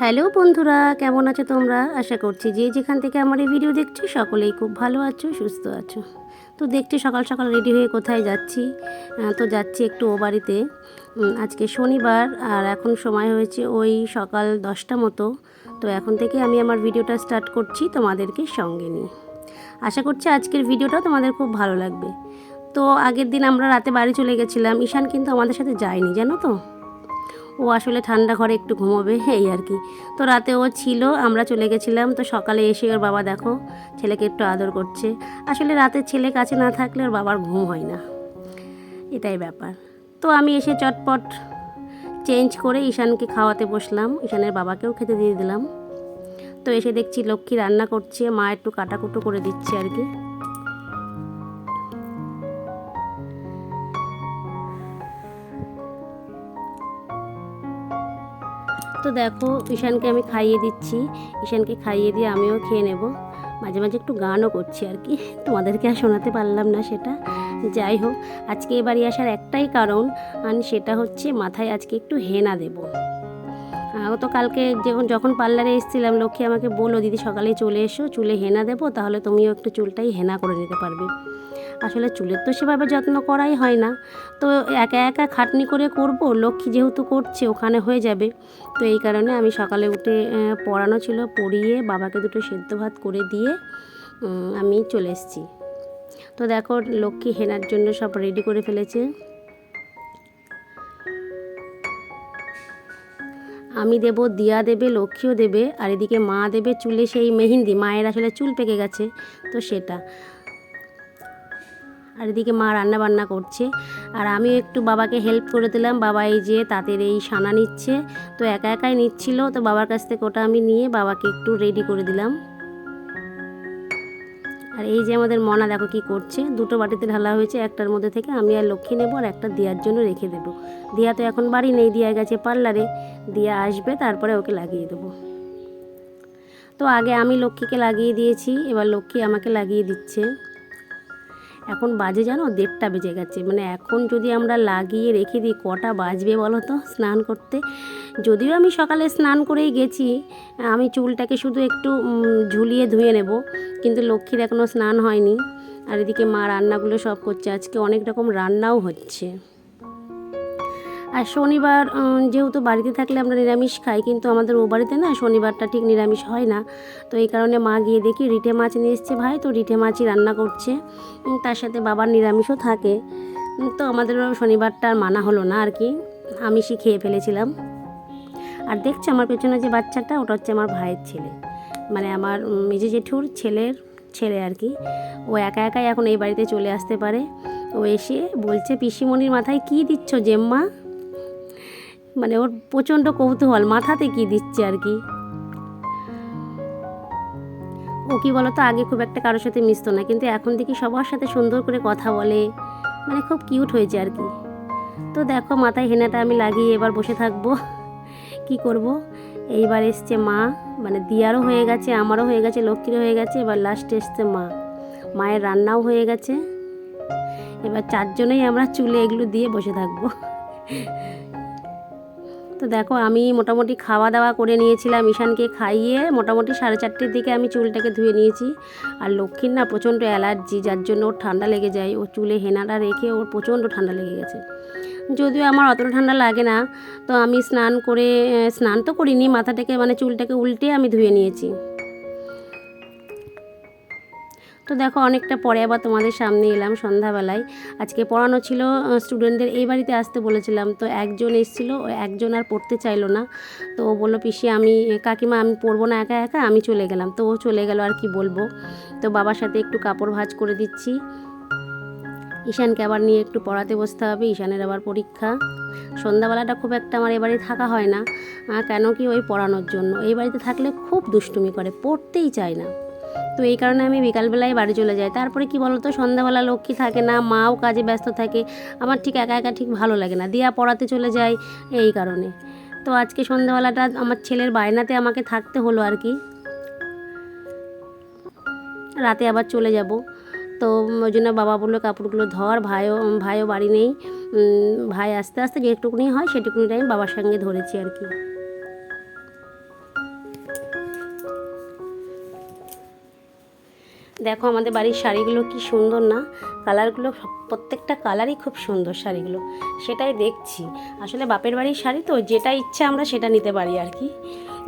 Hello বন্ধুরা, কেমন আছো তোমরা? আশা করছি যে যেখান থেকে আমার এই ভিডিও দেখছ, সকলেই খুব ভালো আছো, সুস্থ আছো। তো দেখছি সকাল সকাল রেডি হয়ে কোথায় যাচ্ছি। তো যাচ্ছি একটু ও বাড়িতে। আজকে শনিবার আর এখন সময় হয়েছে ওই সকাল দশটা মতো। তো এখন থেকে আমি আমার ভিডিওটা স্টার্ট করছি তোমাদেরকে সঙ্গে নিয়ে। আশা করছি আজকের ভিডিওটা তোমাদের খুব ভালো লাগবে। তো আগের দিন আমরা রাতে বাড়ি চলে গেছিলাম। ঈশান কিন্তু আমাদের সাথে যায়নি, জানো তো? ও আসলে ঠান্ডা ঘরে একটু ঘুমোবে, এই আর কি। তো রাতে ও ছিল, আমরা চলে গেছিলাম, তো সকালে এসে ওর বাবা দেখো, ছেলেকে একটু আদর করছে। আসলে রাতে ছেলে কাছে না থাকলে ওর বাবার ঘুম হয় না। এটাই ব্যাপার। তো আমি এসে চটপট চেঞ্জ করে ঈশানকে খাওয়াতে বসলাম, ঈশানের বাবাকেও খেতে দিয়ে দিলাম। তো এসে দেখছি লক্ষ্মী রান্না করছে, মা একটু কাটাকুটো করে দিচ্ছে আর কি। তো দেখো, ঈশানকে আমি খাইয়ে দিচ্ছি। ঈশানকে খাইয়ে দিয়ে আমিও খেয়ে নেব। মাঝে মাঝে একটু গানও করছি আর কি। তোমাদেরকে আর শোনাতে পারলাম না সেটা। যাই হোক, আজকে এ বাড়ি আসার একটাই কারণ সেটা হচ্ছে মাথায় আজকে একটু হেনা দেবো। আহ, তো কালকে যখন যখন পার্লারে এসেছিলাম লক্ষ্মী আমাকে বলল দিদি সকালে চলে এসো চুলে হেনা দেবো তাহলে তুমিও একটু চুলটাই হেনা করে নিতে পারবে। আসলে চুলের তো সেভাবে যত্ন করাই হয় না। তো একা একা খাটনি করে করব লক্ষ্মী যেহেতু করছে ওখানে হয়ে যাবে। তো এই কারণে আমি সকালে উঠে পড়ানো ছিল পড়িয়ে বাবাকে দুটো সেদ্ধ ভাত করে দিয়ে আমি চলে এসেছি। তো দেখো লক্ষ্মী হেনার জন্য সব রেডি করে ফেলেছে। আমি দেব, দিয়া দেবে, লক্ষ্মীও দেবে, আর এদিকে মা দেবে চুলে সেই মেহেন্দি। মায়ের আসলে চুল পেকে গেছে, তো সেটা। আর এদিকে মা রান্না বান্না করছে, আর আমি একটু বাবাকে হেল্প করে দিলাম। বাবা এই যে তাঁতের এই সানা নিচ্ছে, তো একা একাই নিচ্ছিল, তো বাবার কাছ থেকে ওটা আমি নিয়ে বাবাকে একটু রেডি করে দিলাম। আর এই যে আমাদের মনা দেখো কি করছে? দুটো বাটিতে ঢালা হয়েছে, একটার মধ্যে থেকে আমি আর লক্ষ্মী নেব আর একটা দিয়ার জন্য রেখে দেবো। দিয়া তো এখন বাড়ি নেই, দিয়া গেছে পার্লারে। দিয়া আসবে, তারপরে ওকে লাগিয়ে দেবো। তো আগে আমি লক্ষ্মীকে লাগিয়ে দিয়েছি, এবার লক্ষ্মী আমাকে লাগিয়ে দিচ্ছে। এখন বাজে জানো? দেড়টা বেজে গেছে। মানে এখন যদি আমরা লাগিয়ে রেখে দিই, কটা বাজবে বলো তো স্নান করতে? যদিও আমি সকালে স্নান করেই গেছি, আমি চুলটাকে শুধু একটু ঝুলিয়ে ধুয়ে নেব, কিন্তু লক্ষ্মীর এখনও স্নান হয়নি। আর এদিকে মা রান্নাগুলো সব করছে। আজকে অনেক রকম রান্নাও হচ্ছে। আর শনিবার যেহেতু বাড়িতে থাকলে আমরা নিরামিষ খাই, কিন্তু আমাদের ও বাড়িতে না শনিবারটা ঠিক নিরামিষ হয় না। তো এই কারণে মা গিয়ে দেখি রিঠে মাছ নিয়ে এসছে ভাই, তো রিঠে মাছই রান্না করছে। তার সাথে বাবার নিরামিষও থাকে। তো আমাদের শনিবারটা আর মানা হলো না আর কি। আমিষই খেয়ে ফেলেছিলাম। আর দেখছ আমার পেছনে যে বাচ্চাটা, ওটা হচ্ছে আমার ভাইয়ের ছেলে। মানে আমার মেজে জেঠুর ছেলের ছেলে আর কি। ও একা একাই এখন এই বাড়িতে চলে আসতে পারে। ও এসে বলছে, পিসিমণির মাথায় কি দিচ্ছ জেম্মা? মানে ওর প্রচণ্ড কৌতূহল, মাথাতে কি দিচ্ছে আর কি? ও কি বলতো, আগে খুব একটা কারোর সাথে মিশতো না, কিন্তু এখন দেখি সবার সাথে সুন্দর করে কথা বলে মানে খুব কিউট হয়েছে আর কি। তো দেখো মাথায় হেনাটা আমি লাগিয়ে এবার বসে থাকব। কি করব? এইবার এসছে মা মানে দিয়ারও হয়ে গেছে, আমারও হয়ে গেছে, লক্ষ্মীরও হয়ে গেছে, এবার লাস্টে এসছে মা। মায়ের রান্নাও হয়ে গেছে। এবার চারজনেই আমরা চুলে এগুলো দিয়ে বসে থাকব। তো দেখো, আমি মোটামুটি খাওয়া দাওয়া করে নিয়েছিলাম ঈশানকে খাইয়ে। মোটামুটি সাড়ে চারটের দিকে আমি চুলটাকে ধুয়ে নিয়েছি। আর লক্ষ্মীর না প্রচণ্ড অ্যালার্জি, যার জন্য ওর ঠান্ডা লেগে যায়। ওর চুলে হেনাটা রেখে ওর প্রচণ্ড ঠান্ডা লেগে গেছে। যদিও আমার অতটা ঠান্ডা লাগে না, তো আমি স্নান করে, স্নান তো করিনি, মাথাটাকে মানে চুলটাকে উল্টে আমি ধুয়ে নিয়েছি। তো দেখো অনেকটা পরে আবার তোমাদের সামনে এলাম সন্ধ্যাবেলায়। আজকে পড়ানো ছিল স্টুডেন্টদের এই বাড়িতে আসতে বলেছিলাম। তো একজন এসেছিল একজন আর পড়তে চাইলো না। তো ও বলল, পিসি, আমি, কাকিমা, আমি পড়ব না একা একা, আমি চলে গেলাম। তো ও চলে গেল আর কি বলব। তো বাবার সাথে একটু কাপড় ভাঁজ করে দিচ্ছি। ঈশানকে আবার নিয়ে একটু পড়াতে বসতে হবে, ঈশানের আবার পরীক্ষা। সন্ধ্যাবেলাটা খুব একটা আমার এ বাড়ি থাকা হয় না কেন কি ওই পড়ানোর জন্য। এই বাড়িতে থাকলে খুব দুষ্টুমি করে, পড়তেই চায় না। তো এই কারণে আমি বিকালবেলায় বাড়ি চলে যাই। তারপরে কি বলতো? সন্ধ্যাবেলা লক্ষ্মী থাকে না, মাও কাজে ব্যস্ত থাকে। আমার ঠিক একা একা ঠিক ভালো লাগে না। দিয়া পড়াতে চলে যাই এই কারণে। তো আজকে সন্ধ্যাবেলাটা আমার ছেলের বায়নাতে আমাকে থাকতে হলো আর কি। রাতে আবার চলে যাব। তো ওই জন্য বাবা বলল, কাপড়গুলো ধর, ভাইও ভাইও বাড়ি নেই। ভাই আস্তে আস্তে যেটুকুনি হয় সেটুকুনিটাই আমি বাবার সঙ্গে ধরেছি আর কি। দেখো আমাদের বাড়ির শাড়িগুলো কি সুন্দর না? কালারগুলো প্রত্যেকটা কালারই খুব সুন্দর শাড়িগুলো। সেটাই দেখছি। আসলে বাপের বাড়ির শাড়ি তো, যেটা ইচ্ছা আমরা সেটা নিতে পারি আর কি।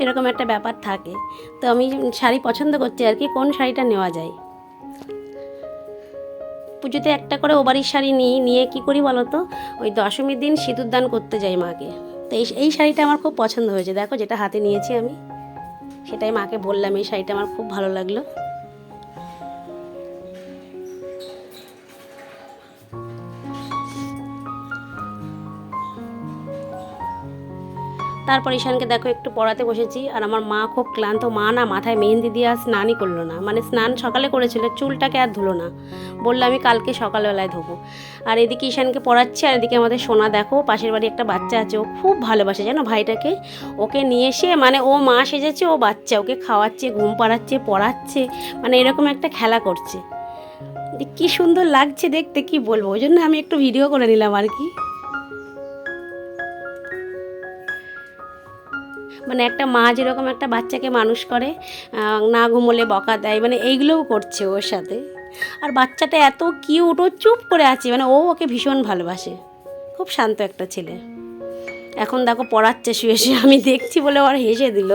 এরকম একটা ব্যাপার থাকে। তো আমি শাড়ি পছন্দ করছি আর কি, কোন শাড়িটা নেওয়া যায়? পুজোতে একটা করে ও বাড়ির শাড়ি নিই, নিয়ে কি করি বলো তো? ওই দশমীর দিন সিঁদুর দান করতে যাই মাকে। তো এই এই শাড়িটা আমার খুব পছন্দ হয়েছে। দেখো যেটা হাতে নিয়েছি আমি, সেটাই মাকে বললাম এই শাড়িটা আমার খুব ভালো লাগল। তারপর ঈশানকে দেখো, একটু পড়াতে বসেছি। আর আমার মা খুব ক্লান্ত। মা না, মাথায় মেহেন্দি দিয়ে আর স্নানই করল না। মানে স্নান সকালে করেছিল, চুলটাকে আর ধুলো না। বলল, আমি কালকে সকালবেলায় ধোবো। আর এদিকে ঈশানকে পড়াচ্ছি, আর এদিকে আমাদের সোনা দেখো, পাশের বাড়ি একটা বাচ্চা আছে, ও খুব ভালোবাসে জানো ভাইটাকে। ওকে নিয়ে এসে মানে ও মা সেজেছে, ও বাচ্চা, ওকে খাওয়াচ্ছে, ঘুম পাড়াচ্ছে, পড়াচ্ছে মানে এরকম একটা খেলা করছে। কি সুন্দর লাগছে দেখতে, কি বলব? ওই জন্য আমি একটু ভিডিও করে নিলাম আর কি। মানে একটা মা যেরকম একটা বাচ্চাকে মানুষ করে না ঘুমোলে বকা দেয় মানে এইগুলোও করছে ওর সাথে। আর বাচ্চাটা এত কিউট ও চুপ করে আছে মানে ও ওকে ভীষণ ভালোবাসে। খুব শান্ত একটা ছেলে। এখন দেখো পড়াচ্ছে শুয়ে শুয়ে, আমি দেখছি বলে ওর হেসে দিল।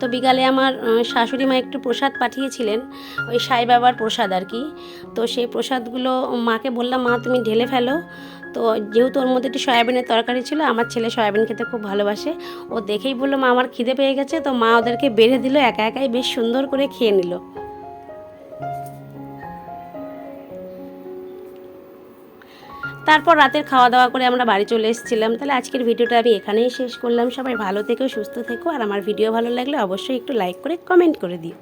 তো বিকালে আমার শাশুড়ি মা একটু প্রসাদ পাঠিয়েছিলেন, ওই সাই বাবার প্রসাদ আর কি। তো সেই প্রসাদগুলো মাকে বললাম, মা, তুমি ঢেলে ফেলো। তো যেহেতু ওর মধ্যে একটু সয়াবিনের তরকারি ছিল, আমার ছেলে সয়াবিন খেতে খুব ভালোবাসে। ও দেখেই বলল, মা, আমার খিদে পেয়ে গেছে। তো মা ওদেরকে বেড়ে দিল, একা একাই বেশ সুন্দর করে খেয়ে নিল। তারপর রাতের খাওয়া দাওয়া করে আমরা বাড়ি চলে এসেছিলাম। তাহলে আজকের ভিডিওটা আমি এখানেই শেষ করলাম। সবাই ভালো থেকো, সুস্থ থেকো। আর আমার ভিডিও ভালো লাগলে অবশ্যই একটু লাইক করে কমেন্ট করে দিও।